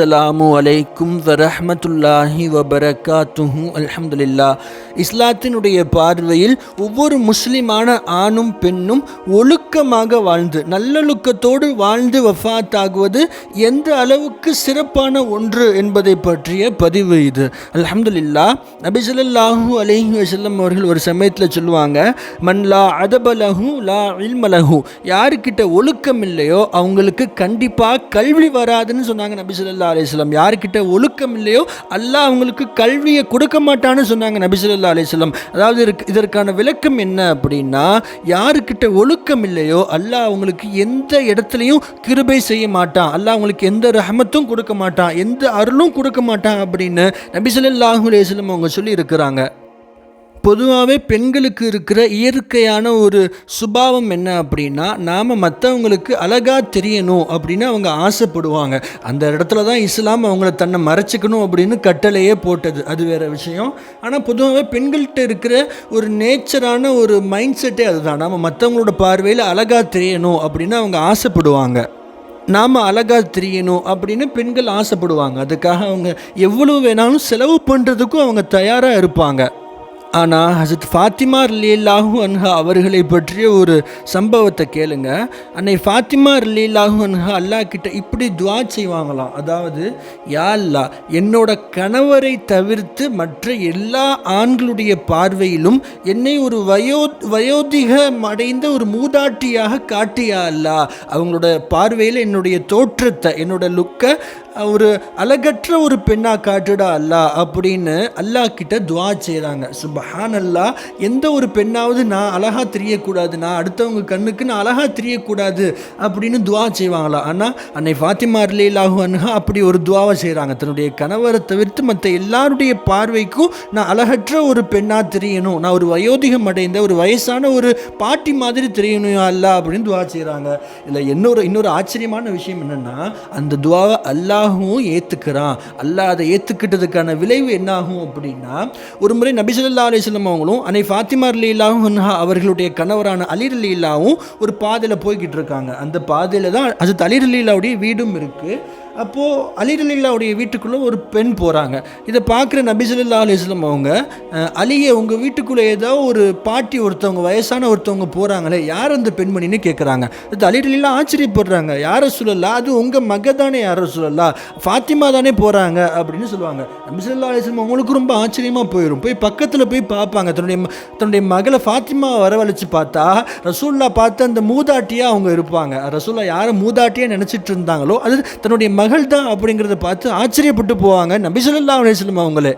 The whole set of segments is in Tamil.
அஸ்ஸலாமு அலைக்கும் வரஹ்மத்துல்லாஹி வபரகாத்துஹு அல்ஹம்துலில்லா இஸ்லாத்தினுடைய பார்வையில் ஒவ்வொரு முஸ்லிமான ஆணும் பெண்ணும் ஒழுக்கமாக வாழ்ந்து நல்லொழுக்கத்தோடு வாழ்ந்து வஃபாத்தாகுவது எந்த அளவுக்கு சிறப்பான ஒன்று என்பதை பற்றிய பதிவு இது. அல்ஹம்துலில்லா நபிசல்லாஹூ அலஹி வசல்லம் அவர்கள் ஒரு சமயத்தில் சொல்லுவாங்க மன் லா அதபலஹு லா இல்மலஹு யாருக்கிட்ட ஒழுக்கம் இல்லையோ அவங்களுக்கு கண்டிப்பாக கல்வி வராதுன்னு சொன்னாங்க நபி சல்லா அலிஸ்லாம் யாருக்கிட்ட ஒழுக்கம் இல்லையோ அல்லாஹ் அவங்களுக்கு கல்வியை கொடுக்க மாட்டான்னு சொன்னாங்க நபி சொல்லா அலிஸ்லாம் அதாவது இதற்கான விளக்கம் என்ன அப்படின்னா யாருக்கிட்ட ஒழுக்கம் இல்லையோ அல்லாஹ் அவங்களுக்கு எந்த இடத்துலையும் கிருபை செய்ய மாட்டான். அல்லாஹ் அவங்களுக்கு எந்த ரஹமத்தும் கொடுக்க மாட்டான் எந்த அருளும் கொடுக்க மாட்டான் அப்படின்னு நபி ஸல்லல்லாஹு அலைஹி அவங்க சொல்லி இருக்கிறாங்க பொதுவாகவே பெண்களுக்கு இருக்கிற இயற்கையான ஒரு சுபாவம் என்ன அப்படின்னா நாம் மற்றவங்களுக்கு அழகாக தெரியணும் அப்படின்னு அவங்க ஆசைப்படுவாங்க. அந்த இடத்துல தான் இஸ்லாம் அவங்கள தன்னை மறைச்சிக்கணும் அப்படின்னு கட்டளையே போட்டது. அது வேறு விஷயம். ஆனால் பொதுவாகவே பெண்கள்கிட்ட இருக்கிற ஒரு நேச்சரான ஒரு மைண்ட் செட்டே அதுதான். நாம் மற்றவங்களோட பார்வையில் அழகாக தெரியணும் அப்படின்னு அவங்க ஆசைப்படுவாங்க. நாம் அழகாக தெரியணும் அப்படின்னு பெண்கள் ஆசைப்படுவாங்க. அதுக்காக அவங்க எவ்வளோ வேணாலும் செலவு பண்ணுறதுக்கும் அவங்க தயாராக இருப்பாங்க. ஆனால் ஹசத் ஃபாத்திமா ரிலீலாஹு அன்ஹா அவர்களை பற்றிய ஒரு சம்பவத்தை கேளுங்க. அன்னை ஃபாத்திமா ரிலீலாஹு அன்ஹா அல்லாஹ் கிட்ட இப்படி துவா செய்வாங்களாம் அதாவது யா அல்லா என்னோட கணவரை தவிர்த்து மற்ற எல்லா ஆண்களுடைய பார்வையிலும் என்னை ஒரு வயோ வயோதிகம் அடைந்த ஒரு மூதாட்டியாக காட்டியா அல்லா? அவங்களோட பார்வையில் என்னுடைய தோற்றத்தை என்னோட லுக்கை ஒரு அழகற்ற ஒரு பெண்ணாக காட்டுடா அல்லா அப்படின்னு அல்லாஹ் கிட்ட துவா செய்கிறாங்க சுபஹான் அல்லா எந்த ஒரு பெண்ணாவது நான் அழகாக தெரியக்கூடாது நான் அடுத்தவங்க கண்ணுக்கு நான் அழகாக தெரியக்கூடாது அப்படின்னு துவா செய்வாங்களா? ஆனால் அன்னை ஃபாத்திமா அர்லீலாஹு அன்ஹா அப்படி ஒரு துவாவை செய்கிறாங்க தன்னுடைய கணவரை தவிர்த்து மற்ற எல்லாருடைய பார்வைக்கும் நான் அழகற்ற ஒரு பெண்ணாக தெரியணும். நான் ஒரு வயோதிகம் அடைந்த ஒரு வயசான ஒரு பாட்டி மாதிரி தெரியணும் அல்லா அப்படின்னு துவா செய்கிறாங்க இல்லை இன்னொரு இன்னொரு ஆச்சரியமான விஷயம் என்னென்னா அந்த துவாவை அல்லாஹ் அல்லாஹும் ஏற்றுக்கிறான் அல்லாஹ் அதை ஏற்றுக்கிட்டதுக்கான விளைவு என்னாகும் அப்படின்னா ஒரு முறை நபிசல்லா அலிஸ்லம் அவங்களும் அன்னை ஃபாத்திமார் லீலாவும் அவர்களுடைய கணவரான அலிர் லீலாவும் ஒரு பாதையில் போய்கிட்டு இருக்காங்க. அந்த பாதையில் தான் அது அலிர் லீலாவுடைய வீடும் இருக்குது அப்போது அலிரலில்லாவுடைய வீட்டுக்குள்ளே ஒரு பெண் போகிறாங்க இதை பார்க்குற நபிசல்லா அலிஸ்லம் அவங்க அலியை உங்கள் வீட்டுக்குள்ளே ஏதோ ஒரு பாட்டி ஒருத்தவங்க வயசான ஒருத்தவங்க போகிறாங்களே யார் அந்த பெண்மணின்னு கேட்குறாங்க இது அலிரலில்லா ஆச்சரியப்படுறாங்க. யாரை சொல்லலா அது உங்கள் மக தானே யாரை சொல்லலா ஃபாத்திமா தானே போகிறாங்க அப்படின்னு சொல்லுவாங்க. நபிசல்லா அலிஸ்லம் அவங்களுக்கு ரொம்ப ஆச்சரியமாக போயிடும் போய் பக்கத்தில் போய் பார்ப்பாங்க. தன்னுடைய தன்னுடைய மகளை ஃபாத்திமா வரவழைச்சு பார்த்தா ரசூல்லா பார்த்து அந்த மூதாட்டியாக அவங்க இருப்பாங்க. ரசூல்லா யாரை மூதாட்டியாக நினச்சிட்டு இருந்தாங்களோ அது தன்னுடைய மகள் தான் அப்படிங்கிறத பார்த்து ஆச்சரியப்பட்டு போவாங்க. நபி சொல்லா அலிஸ்லம் அவங்களே.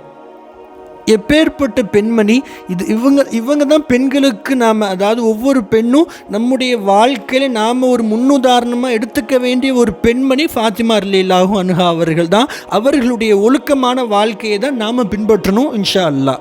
எப்பேற்பட்ட பெண்மணி இது இவங்க இவங்க தான் பெண்களுக்கு நாம் அதாவது ஒவ்வொரு பெண்ணும் நம்முடைய வாழ்க்கையில் நாம் ஒரு முன்னுதாரணமாக எடுத்துக்க வேண்டிய ஒரு பெண்மணி ஃபாத்திமா அர்லீலாகும் அனுகா அவர்கள் தான். அவர்களுடைய ஒழுக்கமான வாழ்க்கையை தான் நாம் பின்பற்றணும் இன்ஷா அல்லா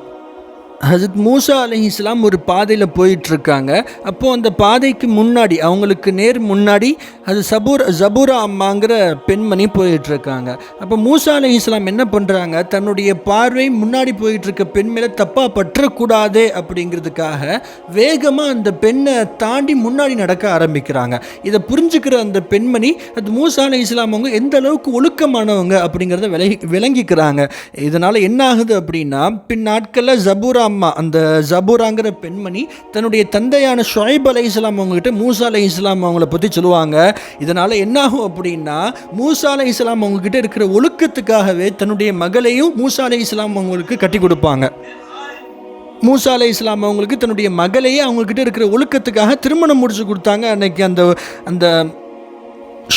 ஹசரத் மூசா அலி இஸ்லாம் ஒரு பாதையில் போயிட்டுருக்காங்க. அப்போது அந்த பாதைக்கு முன்னாடி அவங்களுக்கு நேர் முன்னாடி அது சபூர் ஜபூரா அம்மாங்கிற பெண்மணி போயிட்டுருக்காங்க. அப்போ மூசா அலி இஸ்லாம் என்ன பண்ணுறாங்க தன்னுடைய பார்வை முன்னாடி போயிட்டுருக்க பெண் மேலே தப்பாக பற்றக்கூடாது அப்படிங்கிறதுக்காக வேகமாக அந்த பெண்ணை தாண்டி முன்னாடி நடக்க ஆரம்பிக்கிறாங்க. இதை புரிஞ்சுக்கிற அந்த பெண்மணி அது மூசா அலி இஸ்லாம் அவங்க எந்த அளவுக்கு ஒழுக்கமானவங்க அப்படிங்கிறத விலகி விளங்கிக்கிறாங்க. இதனால் என்ன ஆகுது அப்படின்னா பின் நாட்களில் ஜபூரா அம்மா அந்த ஜபூராங்கிற பெண்மணி தன்னுடைய தந்தையான ஷொஹைப் அலை இஸ்லாம் அவங்ககிட்ட மூசா அலை இஸ்லாம் அவங்கள பற்றி சொல்லுவாங்க. இதனால் என்னாகும் அப்படின்னா மூசா அலை இஸ்லாம் அவங்ககிட்ட இருக்கிற ஒழுக்கத்துக்காகவே தன்னுடைய மகளையும் மூசா அலை இஸ்லாம் அவங்களுக்கு கட்டி கொடுப்பாங்க. மூசா அலை இஸ்லாம் அவங்களுக்கு தன்னுடைய மகளையே அவங்கக்கிட்ட இருக்கிற ஒழுக்கத்துக்காக திருமணம் முடிச்சு கொடுத்தாங்க அன்னைக்கு அந்த அந்த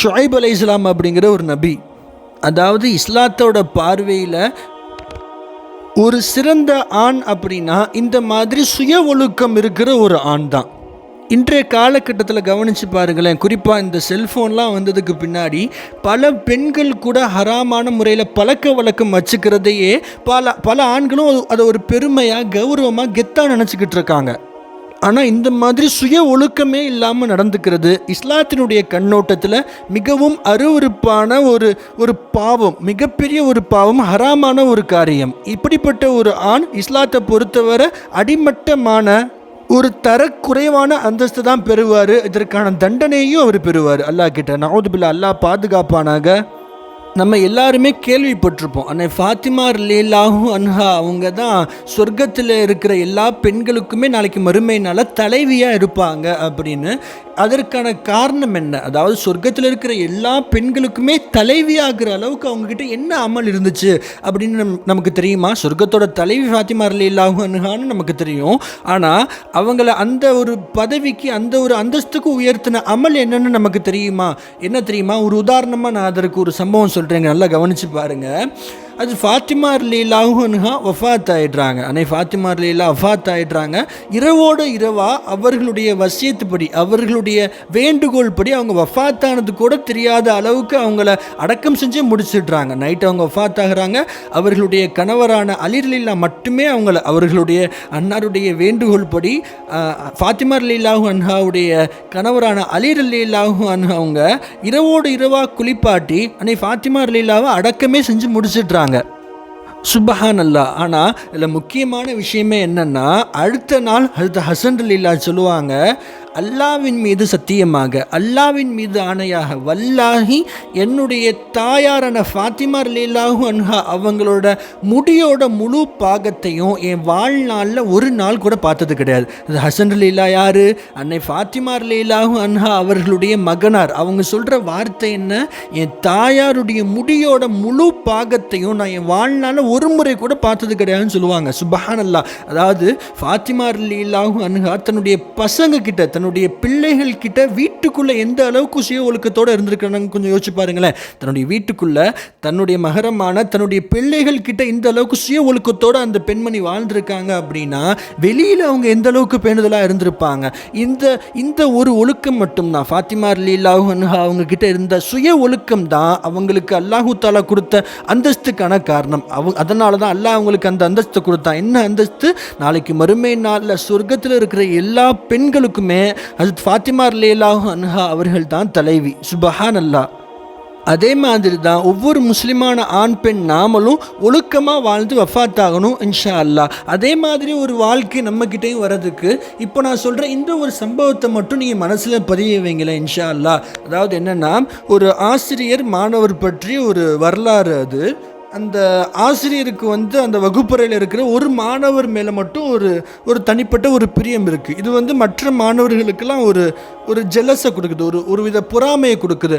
ஷொஹைப் அலை இஸ்லாம் அப்படிங்கிற ஒரு நபி. அதாவது இஸ்லாத்தோட பார்வையில் ஒரு சிறந்த ஆண் அப்படின்னா இந்த மாதிரி சுய ஒழுக்கம் இருக்கிற ஒரு ஆண் தான். இன்றைய காலகட்டத்தில் கவனித்து பாருங்களேன் குறிப்பாக இந்த செல்ஃபோன்லாம் வந்ததுக்கு பின்னாடி பல பெண்கள் கூட ஹராமான முறையில் பழக்க வழக்கம் வச்சுக்கிறதையே பல பல ஆண்களும் அதை ஒரு பெருமையாக கௌரவமாக கெத்தாக நினச்சிக்கிட்டு இருக்காங்க. ஆனால் இந்த மாதிரி சுய ஒழுக்கமே இல்லாமல் நடந்துக்கிறது இஸ்லாத்தினுடைய கண்ணோட்டத்தில் மிகவும் அருவறுப்பான ஒரு ஒரு பாவம் மிகப்பெரிய ஒரு பாவம் ஹராமான ஒரு காரியம். இப்படிப்பட்ட ஒரு ஆண் இஸ்லாத்தை பொறுத்தவரை அடிமட்டமான ஒரு தரக்குறைவான அந்தஸ்து தான் பெறுவார். இதற்கான தண்டனையும் அவர் பெறுவார். அல்லாஹ் கிட்ட நவுதுபில்லா அல்லாஹ் பாதுகாப்பானாக நம்ம எல்லாருமே கேள்விப்பட்டிருப்போம். அன்னை ஃபாத்திமா லேலாஹு அன்ஹா அவங்க தான் சொர்க்கத்தில் இருக்கிற எல்லா பெண்களுக்குமே நாளைக்கு மறுமையினால் தலைவியாக இருப்பாங்க அப்படின்னு. அதற்கான காரணம் என்ன? அதாவது சொர்க்கத்தில் இருக்கிற எல்லா பெண்களுக்குமே தலைவியாகிற அளவுக்கு அவங்கக்கிட்ட என்ன அமல் இருந்துச்சு அப்படின்னு நம் நமக்கு தெரியுமா? சொர்க்கத்தோட தலைவி ஃபாத்திமா லேலாஹு அன்ஹான்னு நமக்கு தெரியும். ஆனால் அவங்கள அந்த ஒரு பதவிக்கு அந்த ஒரு அந்தஸ்துக்கு உயர்த்தின அமல் என்னன்னு நமக்கு தெரியுமா? என்ன தெரியுமா? ஒரு உதாரணமாக நான் அதற்கு ஒரு சம்பவம் சொல்கிறேங்க நல்லா கவனித்து பாருங்கள் அது ஃபாத்திமா லீலாஹுன்ஹா வஃபாத் ஆயிடுறாங்க அன்னை ஃபாத்திமா லீலா வஃபாத் ஆயிடுறாங்க இரவோடு இரவா அவர்களுடைய வசியத்துப்படி அவர்களுடைய வேண்டுகோள் படி அவங்க வஃபாத்தானது கூட தெரியாத அளவுக்கு அவங்கள அடக்கம் செஞ்சு முடிச்சிடுறாங்க. நைட் அவங்க வஃபாத் ஆகிறாங்க அவர்களுடைய கணவரான அலிர் லீலா மட்டுமே அவங்கள அவர்களுடைய அன்னாருடைய வேண்டுகோள் படி ஃபாத்திமார் ஃபாத்திமா லீலாஹு அன்ஹாவுடைய கணவரான அலிர் லீலாஹு அன்ஹா அவங்க இரவோடு இரவா குளிப்பாட்டி அன்னை ஃபாத்திமா லீலாவை அடக்கமே செஞ்சு முடிச்சிடுறாங்க. சுபஹான் அல்லா ஆனால் இதில் முக்கியமான விஷயமே என்னென்னா அடுத்த நாள் அடுத்த ஹசன் லீலா சொல்லுவாங்க அல்லாவின் மீது சத்தியமாக அல்லாவின் மீது ஆணையாக வல்லாஹி என்னுடைய தாயாரான ஃபாத்திமா லீலாஹு அன்ஹா அவங்களோட முடியோட முழு பாகத்தையும் என் வாழ்நாளில் ஒரு நாள் கூட பார்த்தது கிடையாது. அது ஹசன் லீலா யார்? அன்னை ஃபாத்திமா லீலாஹு அன்ஹா அவர்களுடைய மகனார். அவங்க சொல்கிற வார்த்தை என்ன? என் தாயாருடைய முடியோட முழு பாகத்தையும் நான் என் வாழ்நாளில் ஒரு முறை கூட பார்த்தது கிடையாதுன்னு சொல்லுவாங்க. சுபஹான் அல்லா அதாவது ஃபாத்திமா லீலாஹு அன்ஹா தன்னுடைய பசங்க கிட்ட தன்னுடைய தன்னுடைய பிள்ளைகள் கிட்ட வீட்டுக்குள்ளே எந்த அளவுக்கு சுய ஒழுக்கத்தோடு இருந்திருக்கிறாங்க கொஞ்சம் யோசிச்சு பாருங்களேன். தன்னுடைய வீட்டுக்குள்ளே தன்னுடைய மகரமான தன்னுடைய பிள்ளைகள் கிட்ட இந்த அளவுக்கு சுய ஒழுக்கத்தோடு அந்த பெண்மணி வாழ்ந்திருக்காங்க அப்படின்னா வெளியில் அவங்க எந்த அளவுக்கு பேணுதலாக இருந்திருப்பாங்க? இந்த இந்த ஒரு ஒழுக்கம் மட்டும்தான். ஃபாத்திமா லீலாஹு அவங்க கிட்ட இருந்த சுய ஒழுக்கம் தான் அவங்களுக்கு அல்லாஹூ தாலா கொடுத்த அந்தஸ்துக்கான காரணம். அவங்க அதனால தான் அல்லாஹ் அவங்களுக்கு அந்த அந்தஸ்து கொடுத்தான். என்ன அந்தஸ்து? நாளைக்கு மறுமை நாளில் சொர்க்கத்தில் இருக்கிற எல்லா பெண்களுக்குமே அது ஃபாத்திமா லேலாஹு அன்ஹா அவர்கள் தான் தலைவி. சுபஹான் அல்லா அதே மாதிரி தான் ஒவ்வொரு முஸ்லிமான ஆண் பெண் நாமளும் ஒழுக்கமாக வாழ்ந்து வஃபாத் ஆகணும் இன்ஷா அல்லாஹ் அதே மாதிரி ஒரு வாழ்க்கை நம்மக்கிட்டேயும் வர்றதுக்கு இப்போ நான் சொல்கிற இந்த ஒரு சம்பவத்தை மட்டும் நீங்கள் மனசில் பதிய வைங்களேன் இன்ஷா அல்லாஹ் அதாவது என்னென்னா ஒரு ஆசிரியர் மாணவர் பற்றி ஒரு வரலாறு அது. அந்த ஆசிரியருக்கு வந்து அந்த வகுப்பறையில் இருக்கிற ஒரு மாணவர் மேலே மட்டும் ஒரு ஒரு தனிப்பட்ட ஒரு பிரியம் இருக்குது இது வந்து மற்ற மாணவர்களுக்கெல்லாம் ஒரு ஒரு ஜெலஸை கொடுக்குது. ஒரு ஒரு வித பொறாமையை கொடுக்குது.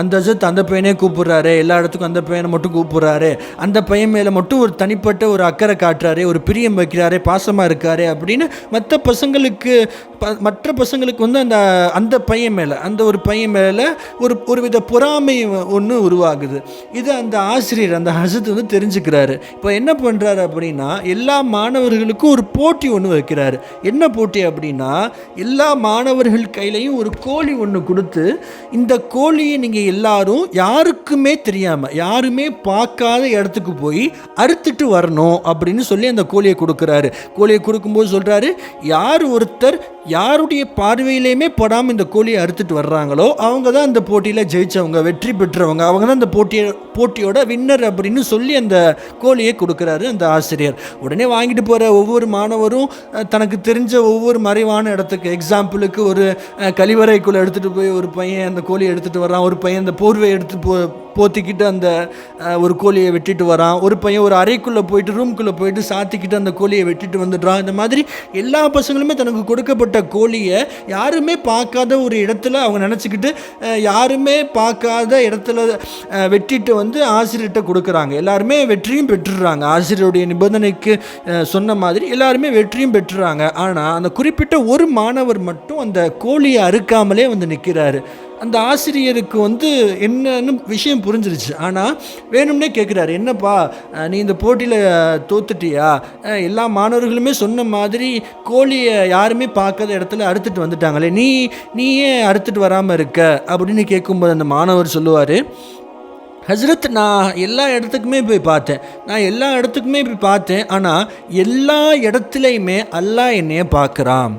அந்த அஜத் அந்த பையனே கூப்பிட்றாரு. எல்லா இடத்துக்கும் அந்த பையனை மட்டும் கூப்பிட்றாரு. அந்த பையன் மேலே மட்டும் ஒரு தனிப்பட்ட ஒரு அக்கறை காட்டுறாரு. ஒரு பிரியம் வைக்கிறாரு. பாசமாக இருக்காரு அப்படின்னு மற்ற பசங்களுக்கு ப மற்ற பசங்களுக்கு வந்து அந்த அந்த பையன் மேலே அந்த ஒரு பையன் மேலே ஒரு ஒரு வித பொறாமை ஒன்று உருவாகுது. இது அந்த ஆசிரியர் அந்த அஜித் வந்து தெரிஞ்சுக்கிறாரு. இப்போ என்ன பண்ணுறாரு அப்படின்னா எல்லா மாணவர்களுக்கும் ஒரு போட்டி ஒன்று வைக்கிறாரு. என்ன போட்டி அப்படின்னா எல்லா மாணவர்கள் கையிலையும் ஒரு கோழி ஒன்று கொடுத்து இந்த கோழியை நீங்கள் எல்லாரும் யாருக்குமே தெரியாமல் யாருமே பார்க்காத இடத்துக்கு போய் அறுத்துட்டு வரணும் அப்படின்னு சொல்லி அந்த கோழியை கொடுக்குறாரு. கோழியை கொடுக்கும்போது சொல்கிறாரு யார் ஒருத்தர் யாருடைய பார்வையிலையுமே படாமல் இந்த கோழியை அறுத்துட்டு வர்றாங்களோ அவங்க தான் அந்த போட்டியில் ஜெயித்தவங்க வெற்றி பெற்றவங்க அவங்க தான் அந்த போட்டியை போட்டியோட வின்னர் அப்படின்னு சொல்லி அந்த கோழியை கொடுக்குறாரு அந்த ஆசிரியர். உடனே வாங்கிட்டு போகிற ஒவ்வொரு மாணவரும் தனக்கு தெரிஞ்ச ஒவ்வொரு மறைவான இடத்துக்கு எக்ஸாம்பிளுக்கு ஒரு கழிவறைக்குள்ளே எடுத்துகிட்டு போய் ஒரு பையன் அந்த கோழியை எடுத்துகிட்டு வரான் ஒரு பையன் அந்த போர்வை எடுத்து போ போத்திக்கிட்டு அந்த ஒரு கோழியை வெட்டிட்டு வரான். ஒரு பையன் ஒரு அறைக்குள்ளே போயிட்டு ரூம்குள்ளே போயிட்டு சாத்திக்கிட்டு அந்த கோழியை வெட்டிட்டு வந்துடுறான். இந்த மாதிரி எல்லா பசங்களுமே தனக்கு கொடுக்கப்பட்ட கோழியை யாருமே பார்க்காத ஒரு இடத்துல அவங்க நினச்சிக்கிட்டு யாருமே பார்க்காத இடத்துல வெட்டிட்டு வந்து ஆசிரியர்கிட்ட கொடுக்குறாங்க. எல்லாருமே வெற்றியும் பெற்றுடுறாங்க. ஆசிரியருடைய நிபந்தனைக்கு சொன்ன மாதிரி எல்லாருமே வெற்றியும் பெற்றுறாங்க ஆனால் அந்த குறிப்பிட்ட ஒரு மாணவர் மட்டும் அந்த கோழியை அறுக்காமலே வந்து நிற்கிறாரு அந்த ஆசிரியருக்கு வந்து என்னன்னு விஷயம் புரிஞ்சிருச்சு. ஆனால் வேணும்னே கேட்குறாரு என்னப்பா நீ இந்த போட்டியில் தோத்துட்டியா? எல்லா மாணவர்களுமே சொன்ன மாதிரி கோழியை யாருமே பார்க்காத இடத்துல அறுத்துட்டு வந்துட்டாங்களே. நீ நீ ஏன் அறுத்துட்டு வராமல் இருக்க? அப்படின்னு கேட்கும்போது அந்த மாணவர் சொல்லுவார் ஹஸ்ரத் நான் எல்லா இடத்துக்குமே போய் பார்த்தேன். நான் எல்லா இடத்துக்குமே போய் பார்த்தேன். ஆனால் எல்லா இடத்துலையுமே அல்லாஹ் என்னைய பார்க்குறான்.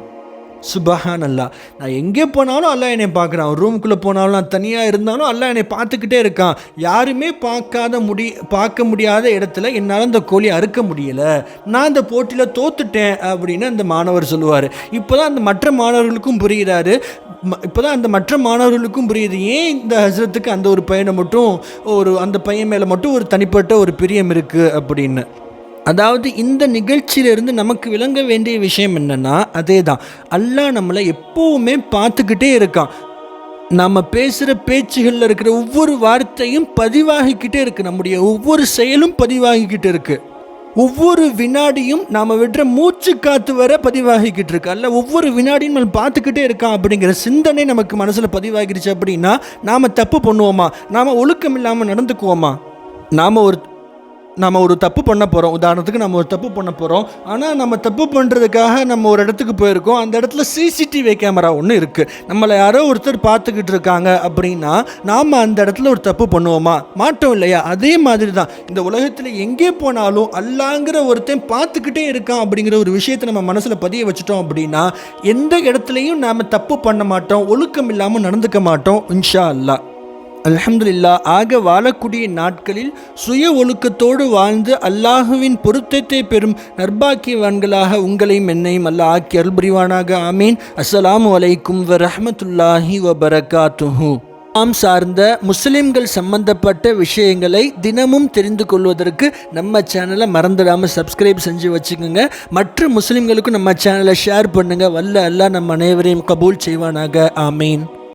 சுபஹான் அல்லா நான் எங்கே போனாலும் அல்லாஹ் என்னை பார்க்குறான். ரூமுக்குள்ளே போனாலும் நான் தனியாக இருந்தாலும் அல்லா என்னை பார்த்துக்கிட்டே இருக்கான். யாருமே பார்க்காத முடி பார்க்க முடியாத இடத்துல என்னால் அந்த கோழி அறுக்க முடியலை. நான் இந்த போட்டியில் தோத்துட்டேன் அப்படின்னு அந்த மாணவர் சொல்லுவார். இப்போ தான் அந்த மற்ற மாணவர்களுக்கும் புரிகிறாரு. இப்போ தான் அந்த மற்ற மாணவர்களுக்கும் புரியுது. ஏன் இந்த ஹசரத்துக்கு அந்த ஒரு பையனை மட்டும் ஒரு அந்த பையன் மேலே மட்டும் ஒரு தனிப்பட்ட ஒரு பிரியம் இருக்குது அப்படின்னு. அதாவது இந்த நிகழ்ச்சியிலிருந்து நமக்கு விளங்க வேண்டிய விஷயம் என்னென்னா அதே தான் அல்லாஹ் நம்மளை எப்போவுமே பார்த்துக்கிட்டே இருக்கான். நம்ம பேசுகிற பேச்சுகளில் இருக்கிற ஒவ்வொரு வார்த்தையும் பதிவாகிக்கிட்டே இருக்குது நம்முடைய ஒவ்வொரு செயலும் பதிவாகிக்கிட்டு இருக்குது ஒவ்வொரு வினாடியும் நாம் விடுற மூச்சு காத்து வர பதிவாகிக்கிட்டு இருக்கு. அல்ல ஒவ்வொரு வினாடியும் நம்ம பார்த்துக்கிட்டே இருக்கான் அப்படிங்கிற சிந்தனை நமக்கு மனசில் பதிவாகிடுச்சு அப்படின்னா நாம் தப்பு பண்ணுவோமா? நாம் ஒழுக்கம் இல்லாமல் நடந்துக்குவோமா? நாம் ஒரு நம்ம ஒரு தப்பு பண்ண போகிறோம் உதாரணத்துக்கு நம்ம ஒரு தப்பு பண்ண போகிறோம் ஆனால் நம்ம தப்பு பண்ணுறதுக்காக நம்ம ஒரு இடத்துக்கு போயிருக்கோம். அந்த இடத்துல சிசிடிவி கேமரா ஒன்று இருக்குது நம்மளை யாரோ ஒருத்தர் பார்த்துக்கிட்டு இருக்காங்க அப்படின்னா நாம் அந்த இடத்துல ஒரு தப்பு பண்ணுவோமா? மாட்டோம் இல்லையா? அதே மாதிரி தான் இந்த உலகத்தில் எங்கே போனாலும் அல்லாங்கிற ஒருத்தன் பார்த்துக்கிட்டே இருக்கான் அப்படிங்கிற ஒரு விஷயத்தை நம்ம மனசில் பதிய வச்சுட்டோம் அப்படின்னா எந்த இடத்துலையும் நாம் தப்பு பண்ண மாட்டோம். ஒழுக்கம் இல்லாமல் நடந்துக்க மாட்டோம். இன்ஷா அல்லாஹ். அலமதுல்லா ஆக வாழக்கூடிய நாட்களில் சுய ஒழுக்கத்தோடு வாழ்ந்து அல்லாஹுவின் பொருத்தத்தை பெறும் நர்பாக்கியவான்களாக உங்களையும் என்னையும் அல்லாஹ் ஆக்கி அருள்புரிவானாக ஆமீன். அஸ்ஸலாமு அலைக்கும் வ ரஹ்மத்துல்லாஹி வ பரகாத்துஹு ஆம் சார்ந்த முஸ்லிம்கள் சம்பந்தப்பட்ட விஷயங்களை தினமும் தெரிந்து கொள்வதற்கு நம்ம சேனலை மறந்துடாமல் சப்ஸ்கிரைப் செஞ்சு வச்சுக்கோங்க. மற்ற முஸ்லிம்களுக்கும் நம்ம சேனலை ஷேர் பண்ணுங்கள் வல்ல அல்லாஹ் நம்ம அனைவரையும் கபூல் செய்வானாக. ஆமீன்.